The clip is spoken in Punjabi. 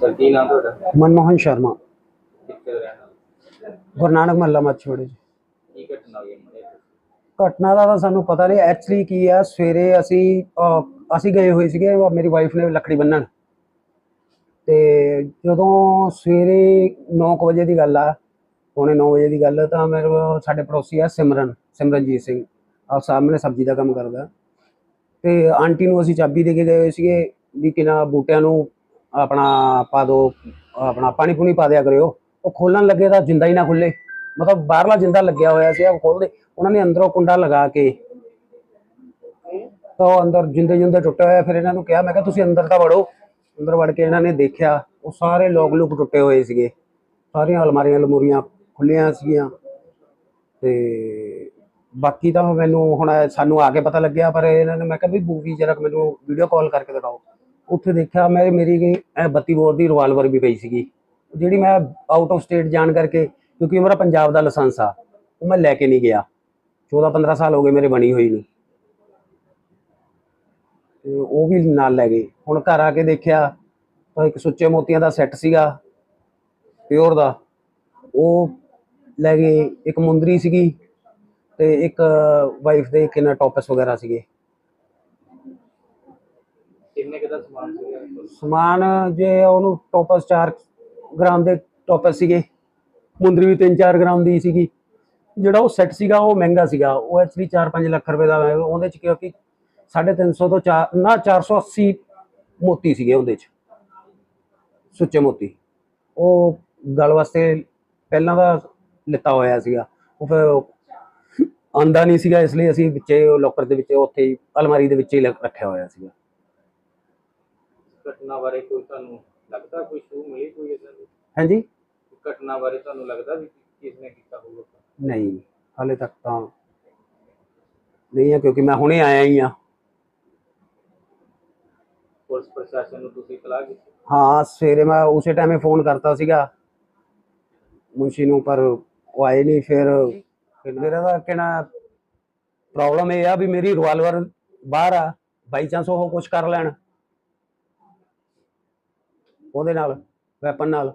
ਸਰ ਕੀ ਨਾਮ ਤੁਹਾਡਾ? ਮਨਮੋਹਨ ਸ਼ਰਮਾ। ਕਿੱਥੇ ਰਹਿਣ ਗੁਰੂ ਨਾਨਕ ਮਹੱਲਾ ਜੀ। ਕੀ ਘਟਨਾ ਹੋਈ ਹੈ ਮੁੰਡੇ ਦੀ? ਘਟਨਾ ਦਾ ਤਾਂ ਸਾਨੂੰ ਪਤਾ ਨਹੀਂ ਐਕਚੁਅਲੀ ਕੀ ਆ ਸਵੇਰੇ ਅਸੀਂ ਅਹ, ਅਸੀਂ ਗਏ ਹੋਏ ਸੀਗੇ ਉਹ ਮੇਰੀ ਵਾਈਫ ਨੇ ਲੱਕੜੀ ਬੰਨਣ। ਤੇ ਜਦੋਂ ਸਵੇਰੇ 9 ਵਜੇ ਦੀ ਗੱਲ ਆ ਪੌਣੇ 9 ਵਜੇ ਦੀ ਗੱਲ ਆ, ਤਾਂ ਮੇਰੇ ਕੋਲ ਸਾਡੇ ਪੜੋਸੀ ਆ ਸਿਮਰਨ ਸਿਮਰਨਜੀਤ ਸਿੰਘ। ਆ ਸਾਹਮਣੇ ਸਬਜ਼ੀ ਦਾ ਕੰਮ ਕਰਦਾ। ਤੇ ਆਂਟੀ ਨੂੰ ਅਸੀਂ ਚਾਬੀ ਦੇ ਕੇ ਗਏ ਹੋਏ ਸੀਗੇ ਵੀ ਕਿਨਾ ਬੂਟਿਆਂ ਨੂੰ ਆਪਣਾ ਪਾ ਦੋ, ਆਪਣਾ ਪਾਣੀ ਪੂਣੀ ਪਾ ਦਿਆ ਕਰਿਓ। ਉਹ ਖੋਲਣ ਲੱਗੇ ਤਾਂ ਜਿੰਦਾ ਹੀ ਨਾ ਖੁੱਲੇ। ਮਤਲਬ ਬਾਹਰਲਾ ਜਿੰਦਾ ਲੱਗਿਆ ਹੋਇਆ ਸੀ, ਉਹ ਖੋਲਦੇ। ਉਹਨਾਂ ਨੇ ਅੰਦਰੋਂ ਕੁੰਡਾ ਲਗਾ ਕੇ ਤਾਂ ਉਹ ਅੰਦਰ ਜਿੰਦੇ ਜਿੰਦੇ ਟੁੱਟਿਆ ਹੋਇਆ ਫਿਰ ਇਹਨਾਂ ਨੂੰ ਕਿਹਾ, ਮੈਂ ਕਿਹਾ, ਤੁਸੀਂ ਅੰਦਰ ਤਾਂ ਵੜੋ। ਅੰਦਰ ਵੜ ਕੇ ਇਹਨਾਂ ਨੇ ਦੇਖਿਆ, ਉਹ ਸਾਰੇ ਲੋਕ ਲੁਕ ਟੁੱਟੇ ਹੋਏ ਸੀਗੇ। ਸਾਰੀਆਂ ਅਲਮਾਰੀਆਂ ਲਮੂਰੀਆਂ ਖੁੱਲੀਆਂ ਸੀਗੀਆਂ। ਤੇ ਬਾਕੀ ਤਾਂ ਮੈਨੂੰ ਹੁਣ ਸਾਨੂੰ ਆ ਕੇ ਪਤਾ ਲੱਗਿਆ, ਪਰ ਇਹਨਾਂ ਨੇ ਮੈਂ ਕਿਹਾ, ਵੀ ਬੂਵੀ ਜਰਾ ਮੈਨੂੰ ਵੀਡੀਓ ਕਾਲ ਕਰਕੇ ਦਿਖਾਓ। ਉੱਥੇ ਦੇਖਿਆ ਮੇਰੇ ਮੇਰੀ ਗਈ, ਇਹ 32 ਬੋਰ ਦੀ ਰਿਵਾਲਵਰ ਵੀ ਪਈ ਸੀਗੀ। ਜਿਹੜੀ ਮੈਂ ਆਊਟ ਆਫ ਸਟੇਟ ਜਾਣ ਕਰਕੇ, ਕਿਉਂਕਿ ਮੇਰਾ ਪੰਜਾਬ ਦਾ ਲਾਇਸੈਂਸ ਆ, ਉਹ ਮੈਂ ਲੈ ਕੇ ਨਹੀਂ ਗਿਆ। 14 15 ਸਾਲ ਹੋ ਗਏ ਮੇਰੇ ਬਣੀ ਹੋਈ ਨੂੰ। ਤੇ ਉਹ ਵੀ ਨਾਲ ਲੈ ਗਏ। ਹੁਣ ਘਰ ਆ ਕੇ ਦੇਖਿਆ, ਤਾਂ ਇੱਕ ਸੁੱਚੇ ਮੋਤੀਆਂ ਦਾ ਸੈੱਟ ਸੀਗਾ ਪਿਓਰ ਦਾ। ਉਹ ਲੈ ਗਏ, ਇੱਕ ਮੁੰਦਰੀ ਸੀਗੀ ਤੇ ਇੱਕ ਵਾਈਫ ਦੇ ਕਿੰਨਾ ਟੌਪਸ ਵਗੈਰਾ ਸੀਗੇ। ਕਿੰਨੇ ਕੁ ਸਮਾਨ ਸੀਗਾ? ਸਮਾਨ ਜੇ ਉਹਨੂੰ ਟੋਪਸ 4 ਗ੍ਰਾਮ ਦੇ ਟੋਪਸ ਸੀਗੇ। ਮੁੰਦਰੀ ਵੀ 3-4 ਗ੍ਰਾਮ ਦੀ ਸੀਗੀ। ਜਿਹੜਾ ਉਹ ਸੈੱਟ ਸੀਗਾ, ਉਹ ਮਹਿੰਗਾ ਸੀਗਾ। ਉਹ ਐਕਚੁਅਲੀ 4-5 ਲੱਖ ਰੁਪਏ ਦਾ ਹੈ। ਉਹਦੇ ਚ ਕਿਉਂਕਿ 350 ਤੋਂ 4 ਨਾ 480 ਮੋਤੀ ਸੀਗੇ ਉਹਦੇ ਚ। ਸੁੱਚੇ ਮੋਤੀ। ਉਹ ਗੱਲ ਵਾਸਤੇ ਪਹਿਲਾਂ ਦਾ ਲਿੱਤਾ ਹੋਇਆ ਸੀਗਾ। ਉਹ ਫਿਰ ਆਂਦਾ ਨਹੀਂ ਸੀਗਾ, ਇਸ ਲਈ ਅਸੀਂ ਵਿੱਚੇ ਲੋਕਰ ਦੇ ਵਿੱਚ, ਉੱਥੇ ਹੀ ਅਲਮਾਰੀ ਦੇ ਵਿੱਚ ਹੀ ਲ- ਰੱਖਿਆ ਹੋਇਆ ਸੀਗਾ। ਘਟਨਾ ਬਾਰੇ ਕੋਈ ਤੁਹਾਨੂੰ ਲੱਗਦਾ ਕੋਈ ਸ਼ੂ ਮਿਲੀ ਕੋਈ ਇਦਾਂ ਦੀ? ਹਾਂਜੀ? ਘਟਨਾ ਬਾਰੇ ਤੁਹਾਨੂੰ ਲੱਗਦਾ ਵੀ ਕਿਸ ਨੇ ਕੀਤਾ ਹੋਊਗਾ ਨਹੀਂ ਹਾਲੇ ਤੱਕ ਤਾਂ ਨਹੀਂ ਹੈ ਕਿਉਂਕਿ ਮੈਂ ਹੁਣੇ ਆਇਆ ਹੀ ਆ। ਪੁਲਿਸ ਪ੍ਰਸ਼ਾਸਨ ਨੂੰ ਤੁਸੀਂ ਇਤਲਾਹ ਕੀਤੀ ਹਾਂ ਸਵੇਰੇ ਮੈਂ ਉਸੇ ਟਾਈਮੇ ਫੋਨ ਕਰਤਾ ਸੀਗਾ। ਮੁੰਸ਼ੀ ਨੂੰ ਪਰ ਉਹ ਆਏ ਨਹੀਂ ਫਿਰ ਮੇਰਾ ਤਾਂ ਕਹਿਣਾ ਪ੍ਰੋਬਲਮ ਇਹ ਆ ਵੀ ਮੇਰੀ ਰਿਵਾਲਵਰ ਬਾਹਰ ਆ ਬਾਈ ਚਾਂਸ ਉਹ ਕੁਝ ਕਰ ਲੈਣ। ਉਹਦੇ ਨਾਲ ਵੈਪਨ ਨਾਲ।